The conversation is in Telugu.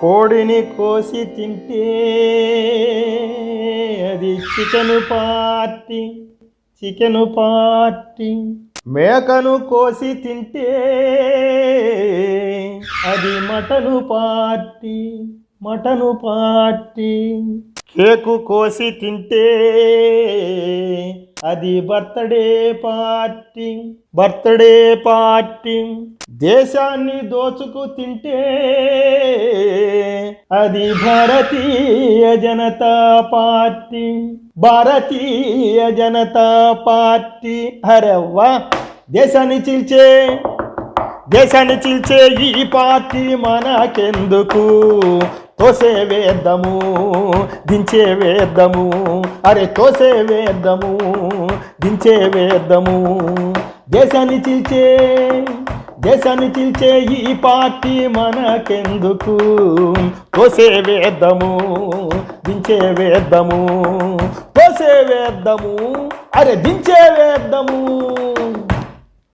కోడిని కోసి తింటే అది చికెను పార్టీ చికెను పార్టీ. మేకను కోసి తింటే అది mutton party mutton party. Cake కోసి తింటే అది బర్త్డే పార్టీ బర్త్డే పార్టీ. దేశాన్ని దోచుకు తింటే అది భారతీయ జనతా పార్టీ. భారతీయ జనతా పార్టీ. హరవ్వా దేశాన్ని చీల్చే దేశాన్ని చీల్చే ఈ పార్టీ మనకెందుకు? తోసే వేద్దము దించే వేద్దము. అరే తోసే వేద్దము దించే వేద్దము. దేశాన్ని చీల్చే దేశాన్ని చీల్చే ఈ పార్టీ మనకెందుకు? తోసే వేద్దము దించే వేద్దము తోసే వేద్దము అరే దించే వేద్దము.